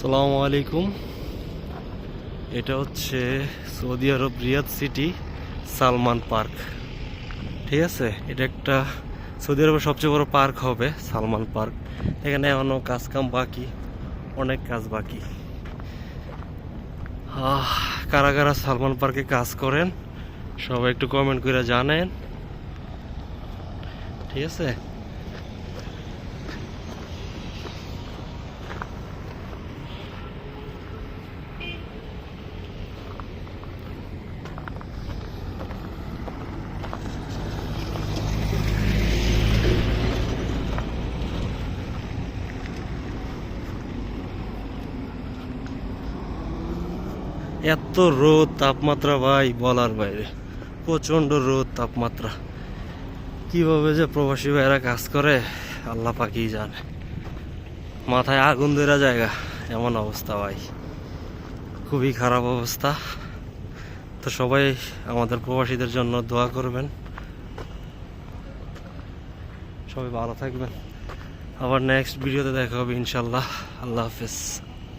সালামু আলাইকুম। এটা হচ্ছে Saudi Arab Riyadh city Salman park. ঠিক আছে? এটা একটা সৌদি আরবের সবচেয়ে বড় পার্ক হবে সালমান পার্ক। এখানে এখনও কাজ কাম বাকি, অনেক কাজ বাকি। কারা কারা সালমান পার্কে কাজ করেন। সবাই একটু কমেন্ট করে জানেন। ঠিক আছে? এত রোদ তাপমাত্রা ভাই বলার বাইরে। প্রচণ্ড রোদ তাপমাত্রা। কীভাবে যে প্রবাসী ভাইরা কাজ করে, আল্লাহ পাকিই জানে। মাথায় আগুন দেওয়া জায়গা, এমন অবস্থা ভাই। খুবই খারাপ অবস্থা। তো সবাই আমাদের প্রবাসীদের জন্য দোয়া করবেন। সবাই ভালো থাকবেন। আবার নেক্সট ভিডিওতে দেখা হবে ইনশাল্লাহ আল্লাহ হাফেজ।